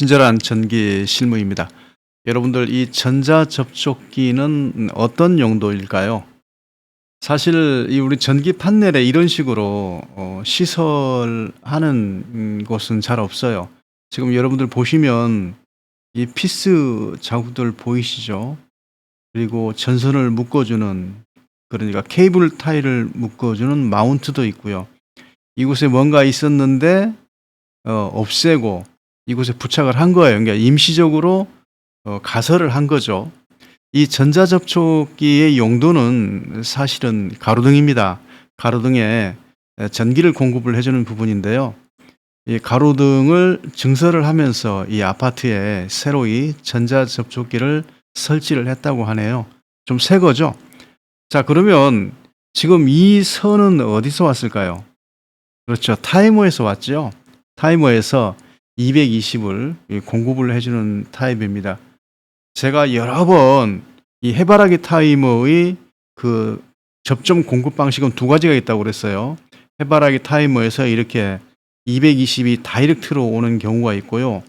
친절한 전기 실무입니다. 여러분들 이 전자 접촉기는 어떤 용도일까요? 사실 이 우리 전기 판넬에 이런 식으로 어, 시설하는 음, 곳은 잘 없어요. 지금 여러분들 보시면 이 피스 자국들 보이시죠? 그리고 전선을 묶어주는 그러니까 케이블 타일을 묶어주는 마운트도 있고요. 이곳에 뭔가 있었는데 어, 없애고 이곳에 부착을 한 거예요. 그러니까 임시적으로 어, 가설을 한 거죠. 이 전자접촉기의 용도는 사실은 가로등입니다. 가로등에 전기를 공급을 해주는 부분인데요. 이 가로등을 증설을 하면서 이 아파트에 새로 이 전자접촉기를 설치를 했다고 하네요. 좀 새 거죠? 자, 그러면 지금 이 선은 어디서 왔을까요? 그렇죠. 타이머에서 왔죠. 타이머에서 220을 공급을 해주는 타입입니다. 제가 여러 번 이 해바라기 타이머의 그 접점 공급 방식은 두 가지가 있다고 그랬어요. 해바라기 타이머에서 이렇게 220이 다이렉트로 오는 경우가 있고요.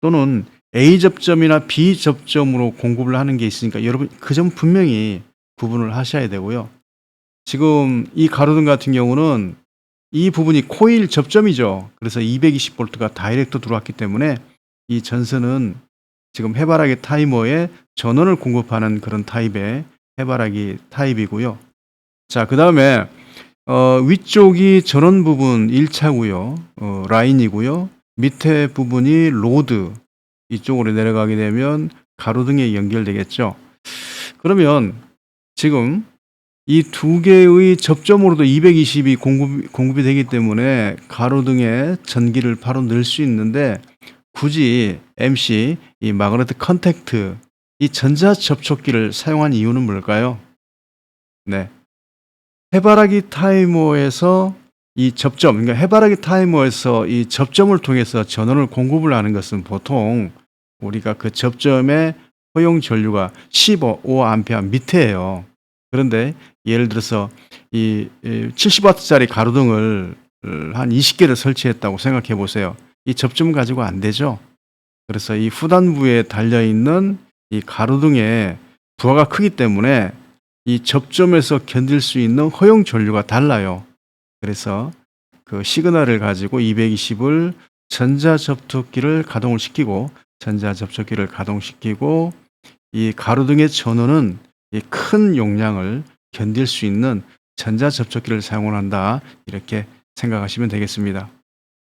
또는 A 접점이나 B 접점으로 공급을 하는 게 있으니까 여러분 그 점 분명히 구분을 하셔야 되고요. 지금 이 가로등 같은 경우는 이 부분이 코일 접점이죠. 그래서 220볼트가 다이렉트 들어왔기 때문에 이 전선은 지금 해바라기 타이머에 전원을 공급하는 그런 타입의 해바라기 타입이고요. 자, 그 다음에 어, 위쪽이 전원 부분 1차고요. 어, 라인이고요. 밑에 부분이 로드 이쪽으로 내려가게 되면 가로등에 연결되겠죠. 그러면 지금 이 두 개의 접점으로도 220이 공급, 공급이 되기 때문에 가로등에 전기를 바로 넣을 수 있는데 굳이 MC 이 마그네틱 컨택트 이 전자 접촉기를 사용한 이유는 뭘까요? 네. 해바라기 타이머에서 이 접점, 그러니까 해바라기 타이머에서 이 접점을 통해서 전원을 공급을 하는 것은 보통 우리가 그 접점의 허용 전류가 15A 밑에예요. 그런데 예를 들어서 이 70W짜리 가로등을 한 20개를 설치했다고 생각해 보세요. 이 접점 가지고 안 되죠. 그래서 이 후단부에 달려 있는 이 가로등의 부하가 크기 때문에 이 접점에서 견딜 수 있는 허용 전류가 달라요. 그래서 그 시그널을 가지고 220을 전자 접촉기를 가동을 시키고 전자 접촉기를 가동시키고 이 가로등의 전원은 이 큰 용량을 견딜 수 있는 전자 접촉기를 사용을 한다. 이렇게 생각하시면 되겠습니다.